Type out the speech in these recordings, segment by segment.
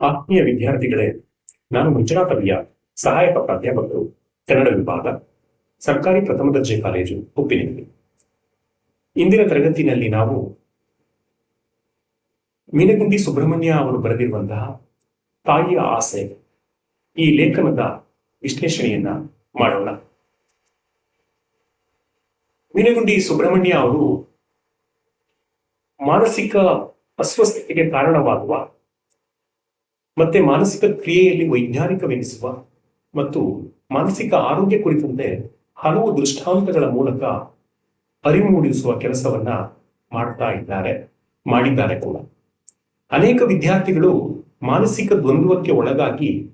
ಆತ್ಮೀಯ ವಿದ್ಯಾರ್ಥಿಗಳೇ, ನಾನು ಮಂಜುನಾಥ ಸಹಾಯಕ ಪ್ರಾಧ್ಯಾಪಕರು, ಕನ್ನಡ ವಿಭಾಗ, ಸರ್ಕಾರಿ ಪ್ರಥಮ ದರ್ಜೆ ಕಾಲೇಜು ಉಪ್ಪಿನಲ್ಲಿ ಇಂದಿನ ತರಗತಿನಲ್ಲಿ ನಾವು ಮೀನಗುಂದಿ ಸುಬ್ರಹ್ಮಣ್ಯ ಅವರು ಬರೆದಿರುವಂತಹ ತಾಯಿಯ ಆಸೆ, ಈ ಲೇಖನದ ವಿಶ್ಲೇಷಣೆಯನ್ನ ಮಾಡೋಣ. ಮೀನಗುಂಡಿ ಸುಬ್ರಹ್ಮಣ್ಯ ಅವರು ಮಾನಸಿಕ ಅಸ್ವಸ್ಥತೆಗೆ ಕಾರಣವಾಗುವ ಮತ್ತೆ ಮಾನಸಿಕ ಕ್ರಿಯೆಯಲ್ಲಿ ವೈಜ್ಞಾನಿಕವೆನಿಸುವ ಮತ್ತು ಮಾನಸಿಕ ಆರೋಗ್ಯ ಕುರಿತಂತೆ ಹಲವು ದೃಷ್ಟಾಂತಗಳ ಮೂಲಕ ಅರಿವು ಮೂಡಿಸುವ ಕೆಲಸವನ್ನ ಮಾಡ್ತಾ ಇದ್ದಾರೆ, ಮಾಡಿದ್ದಾರೆ ಕೂಡ. ಅನೇಕ ವಿದ್ಯಾರ್ಥಿಗಳು ಮಾನಸಿಕ ದ್ವಂದ್ವಕ್ಕೆ ಒಳಗಾಗಿ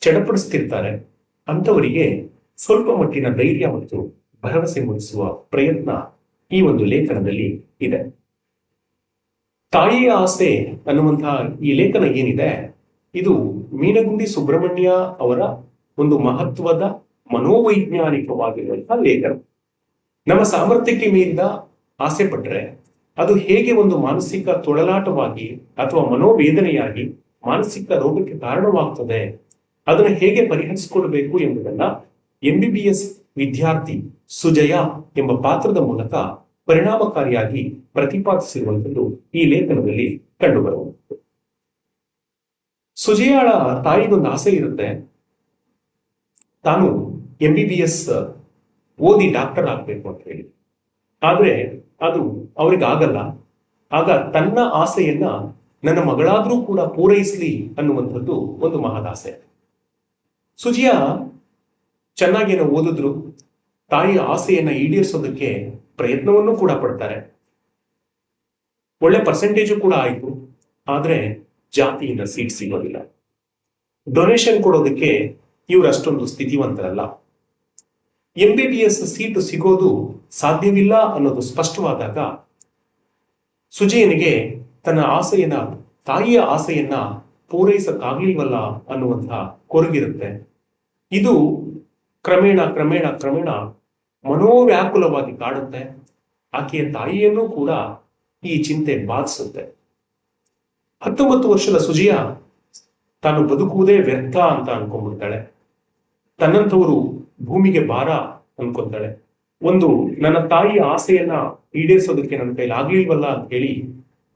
ಚಡಪಡಿಸ್ತಿರ್ತಾರೆ. ಅಂಥವರಿಗೆ ಸ್ವಲ್ಪ ಮಟ್ಟಿನ ಧೈರ್ಯ ಮತ್ತು ಭರವಸೆ ಮೂಡಿಸುವ ಪ್ರಯತ್ನ ಈ ಒಂದು ಲೇಖನದಲ್ಲಿ ಇದೆ. ತಾಯಿಯ ಆಸೆ ಅನ್ನುವಂತಹ ಈ ಲೇಖನ ಏನಿದೆ? ಇದು ಮೀನಗುಂಡಿ ಸುಬ್ರಹ್ಮಣ್ಯ ಅವರ ಒಂದು ಮಹತ್ವದ ಮನೋವೈಜ್ಞಾನಿಕವಾಗಿರುವಂತಹ ಲೇಖನ. ನಮ್ಮ ಸಾಮರ್ಥ್ಯಕ್ಕೆ ಮೀರಿದ ಆಸೆ ಪಟ್ಟರೆ ಅದು ಹೇಗೆ ಒಂದು ಮಾನಸಿಕ ತೊಳಲಾಟವಾಗಿ ಅಥವಾ ಮನೋವೇದನೆಯಾಗಿ ಮಾನಸಿಕ ರೋಗಕ್ಕೆ ಕಾರಣವಾಗ್ತದೆ, ಅದನ್ನು ಹೇಗೆ ಪರಿಹರಿಸಿಕೊಳ್ಬೇಕು ಎಂಬುದನ್ನ ಎಂಬಿಬಿಎಸ್ ವಿದ್ಯಾರ್ಥಿ ಸುಜಯ ಎಂಬ ಪಾತ್ರದ ಮೂಲಕ ಪರಿಣಾಮಕಾರಿಯಾಗಿ ಪ್ರತಿಪಾದಿಸಿರುವಂಥದ್ದು ಈ ಲೇಖನದಲ್ಲಿ ಕಂಡುಬರುವಂಥದ್ದು ಸುಜಯಾಳ ತಾಯಿಗೊಂದು ಆಸೆ ಇರುತ್ತೆ. ತಾನು ಎಂ ಬಿ ಬಿ ಎಸ್ ಓದಿ ಡಾಕ್ಟರ್ ಆಗ್ಬೇಕು ಅಂತ ಹೇಳಿ. ಆದ್ರೆ ಅದು ಅವ್ರಿಗೆ ಆಗಲ್ಲ. ಆಗ ತನ್ನ ಆಸೆಯನ್ನ ನನ್ನ ಮಗಳಾದ್ರೂ ಕೂಡ ಪೂರೈಸಲಿ ಅನ್ನುವಂಥದ್ದು ಒಂದು ಮಹದಾಸೆ ಸುಜಿಯ ಚೆನ್ನಾಗೇನೋ ಓದಿದ್ರು. ತಾಯಿಯ ಆಸೆಯನ್ನ ಈಡೇರಿಸೋದಕ್ಕೆ ಪ್ರಯತ್ನವನ್ನು ಕೂಡ ಪಡ್ತಾರೆ. ಒಳ್ಳೆ ಪರ್ಸೆಂಟೇಜು ಕೂಡ ಆಯ್ತು. ಆದ್ರೆ ಜಾತಿಯಿಂದ ಸೀಟ್ ಸಿಗೋದಿಲ್ಲ. ಡೊನೇಷನ್ ಕೊಡೋದಕ್ಕೆ ಇವ್ರು ಅಷ್ಟೊಂದು ಸ್ಥಿತಿವಂತರಲ್ಲ. M B B S seat ಸಿಗೋದು ಸಾಧ್ಯವಿಲ್ಲ ಅನ್ನೋದು ಸ್ಪಷ್ಟವಾದಾಗ ಸುಜಯನಿಗೆ ತನ್ನ ಆಸೆಯನ್ನ, ತಾಯಿಯ ಆಸೆಯನ್ನ ಪೂರೈಸಕ್ಕಾಗ್ಲಿಲ್ವಲ್ಲ ಅನ್ನುವಂತಹ ಕೊರಗಿರುತ್ತೆ. ಇದು ಕ್ರಮೇಣ ಕ್ರಮೇಣ ಕ್ರಮೇಣ ಮನೋವ್ಯಾಕುಲವಾಗಿ ಕಾಡುತ್ತೆ. ಆಕೆಯ ತಾಯಿಯನ್ನು ಕೂಡ ಈ ಚಿಂತೆ ಬಾಧಿಸುತ್ತೆ. ಹತ್ತೊಂಬತ್ತು ವರ್ಷದ ಸುಜಿಯ ತಾನು ಬದುಕುವುದೇ ವ್ಯರ್ಥ ಅಂತ ಅನ್ಕೊಂಡ್ಬಿಡ್ತಾಳೆ. ತನ್ನಂಥವರು ಭೂಮಿಗೆ ಭಾರ ಅನ್ಕೊಂತಾಳೆ. ಒಂದು ನನ್ನ ತಾಯಿಯ ಆಸೆಯನ್ನ ಈಡೇರಿಸೋದಕ್ಕೆ ನನ್ನ ಕೈಲಿ ಆಗ್ಲಿಲ್ವಲ್ಲ ಅಂತ ಹೇಳಿ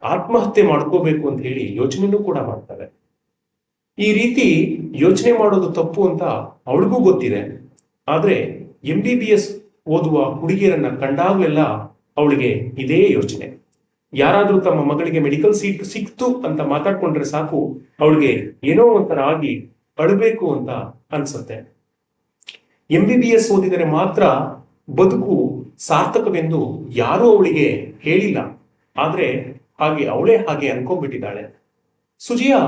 ಆತ್ಮಹತ್ಯೆ ಮಾಡ್ಕೋಬೇಕು ಅಂತ ಹೇಳಿ ಯೋಚನೆನೂ ಕೂಡ ಮಾಡ್ತಾಳೆ. ಈ ರೀತಿ ಯೋಚನೆ ಮಾಡೋದು ತಪ್ಪು ಅಂತ ಅವಳಿಗೂ ಗೊತ್ತಿದೆ. ಆದ್ರೆ ಎಂ ಬಿ ಬಿ ಎಸ್ ಓದುವ ಹುಡುಗಿಯರನ್ನ ಕಂಡಾಗಲೆಲ್ಲ ಅವಳಿಗೆ ಇದೇ ಯೋಚನೆ. ಯಾರಾದ್ರೂ ತಮ್ಮ ಮಗಳಿಗೆ ಮೆಡಿಕಲ್ ಸೀಟ್ ಸಿಕ್ತು ಅಂತ ಮಾತಾಡ್ಕೊಂಡ್ರೆ ಸಾಕು, ಅವಳಿಗೆ ಏನೋ ಒಂಥರ ಆಗಿ ಅಳಬೇಕು ಅಂತ ಅನ್ಸುತ್ತೆ. ಎಂ ಬಿ ಬಿ ಎಸ್ ಓದಿದರೆ ಮಾತ್ರ ಬದುಕು ಸಾರ್ಥಕವೆಂದು ಯಾರೂ ಅವಳಿಗೆ ಹೇಳಿಲ್ಲ. ಆದ್ರೆ ಹಾಗೆ ಅವಳೇ ಹಾಗೆ ಅನ್ಕೊಂಡ್ಬಿಟ್ಟಿದ್ದಾಳೆ. ಸುಜಿಯಾ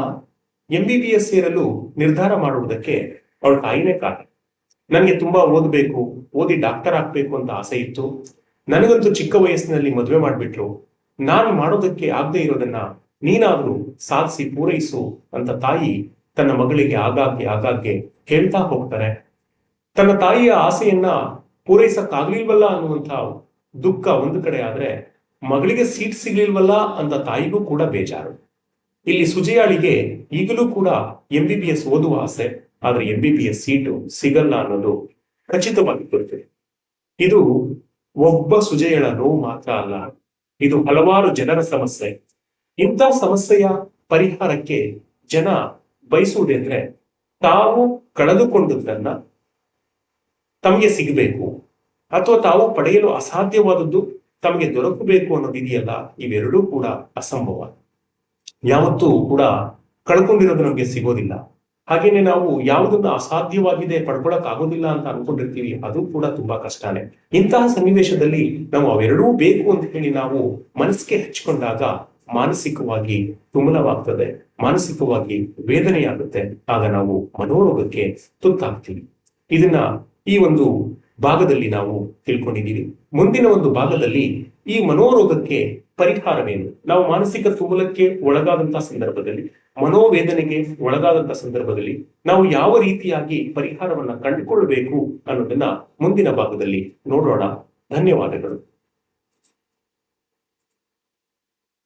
ಎಂ ಬಿ ಬಿ ಎಸ್ ಸೇರಲು ನಿರ್ಧಾರ ಮಾಡುವುದಕ್ಕೆ ಅವಳ ತಾಯಿನೇ ಕಾರಣ. ನನಗೆ ತುಂಬಾ ಓದಬೇಕು, ಓದಿ ಡಾಕ್ಟರ್ ಆಗ್ಬೇಕು ಅಂತ ಆಸೆ ಇತ್ತು. ನನಗಂತೂ ಚಿಕ್ಕ ವಯಸ್ಸಿನಲ್ಲಿ ಮದುವೆ ಮಾಡಿಬಿಟ್ರು. ನಾನು ಮಾಡೋದಕ್ಕೆ ಆಗದೆ ಇರೋದನ್ನ ನೀನಾದ್ರೂ ಸಾಧಿಸಿ ಪೂರೈಸು ಅಂತ ತಾಯಿ ತನ್ನ ಮಗಳಿಗೆ ಆಗಾಗ್ಗೆ ಆಗಾಗ್ಗೆ ಹೇಳ್ತಾ ಹೋಗ್ತಾರೆ. ತನ್ನ ತಾಯಿಯ ಆಸೆಯನ್ನ ಪೂರೈಸಕ್ಕಾಗ್ಲಿಲ್ವಲ್ಲ ಅನ್ನುವಂಥ ದುಃಖ ಒಂದು ಕಡೆ ಆದ್ರೆ ಮಗಳಿಗೆ ಸೀಟ್ ಸಿಗ್ಲಿಲ್ವಲ್ಲ ಅಂತ ತಾಯಿಗೂ ಕೂಡ ಬೇಜಾರು. ಇಲ್ಲಿ ಸುಜಯಾಳಿಗೆ ಈಗಲೂ ಕೂಡ ಎಂ ಬಿ ಬಿ ಎಸ್ ಓದುವ ಆಸೆ, ಆದ್ರೆ M B B S seat ಸಿಗಲ್ಲ ಅನ್ನೋದು ಖಚಿತವಾಗಿ ಬರುತ್ತದೆ ಇದು ಒಬ್ಬ ಸುಜಯಳ ನೋವು ಮಾತ್ರ ಅಲ್ಲ. ಇದು ಹಲವಾರು ಜನರ ಸಮಸ್ಯೆ. ಇಂಥ ಸಮಸ್ಯೆಯ ಪರಿಹಾರಕ್ಕೆ ಜನ ಬಯಸುವುದೆಂದ್ರೆ ತಾವು ಕಳೆದುಕೊಂಡದ್ದನ್ನ ತಮಗೆ ಸಿಗಬೇಕು ಅಥವಾ ತಾವು ಪಡೆಯಲು ಅಸಾಧ್ಯವಾದದ್ದು ತಮಗೆ ದೊರಕಬೇಕು ಅನ್ನೋದಿದೆಯಲ್ಲ ಇವೆರಡೂ ಕೂಡ ಅಸಂಭವ. ಯಾವತ್ತೂ ಕೂಡ ಕಳ್ಕೊಂಡಿರೋದು ನಮಗೆ ಸಿಗೋದಿಲ್ಲ. ಹಾಗೇನೆ ನಾವು ಯಾವುದನ್ನ ಅಸಾಧ್ಯವಾಗಿದೆ ಪಡ್ಕೊಳಕ್ ಆಗೋದಿಲ್ಲ ಅಂತ ಅನ್ಕೊಂಡಿರ್ತೀವಿ, ಅದು ಕೂಡ ತುಂಬಾ ಕಷ್ಟನೇ. ಇಂತಹ ಸನ್ನಿವೇಶದಲ್ಲಿ ನಾವು ಅವೆರಡೂ ಬೇಕು ಅಂತ ಹೇಳಿ ನಾವು ಮನಸ್ಸಿಗೆ ಹಚ್ಕೊಂಡಾಗ ಮಾನಸಿಕವಾಗಿ ತುಮಲವಾಗ್ತದೆ, ಮಾನಸಿಕವಾಗಿ ವೇದನೆಯಾಗುತ್ತೆ. ಆಗ ನಾವು ಮನೋರೋಗಕ್ಕೆ ತುತ್ತಾಗ್ತೀವಿ. ಇದನ್ನ ಈ ಒಂದು ಭಾಗದಲ್ಲಿ ನಾವು ತಿಳ್ಕೊಂಡಿದ್ದೀವಿ. ಮುಂದಿನ ಒಂದು ಭಾಗದಲ್ಲಿ ಈ ಮನೋರೋಗಕ್ಕೆ ಪರಿಹಾರವೇನು? ನಾವು ಮಾನಸಿಕ ತುಮಲಕ್ಕೆ ಒಳಗಾದಂತಹ ಸಂದರ್ಭದಲ್ಲಿ, ಮನೋವೇದನೆಗೆ ಒಳಗಾದಂತಹ ಸಂದರ್ಭದಲ್ಲಿ ನಾವು ಯಾವ ರೀತಿಯಾಗಿ ಪರಿಹಾರವನ್ನ ಕಂಡುಕೊಳ್ಬೇಕು ಅನ್ನೋದನ್ನ ಮುಂದಿನ ಭಾಗದಲ್ಲಿ ನೋಡೋಣ. ಧನ್ಯವಾದಗಳು.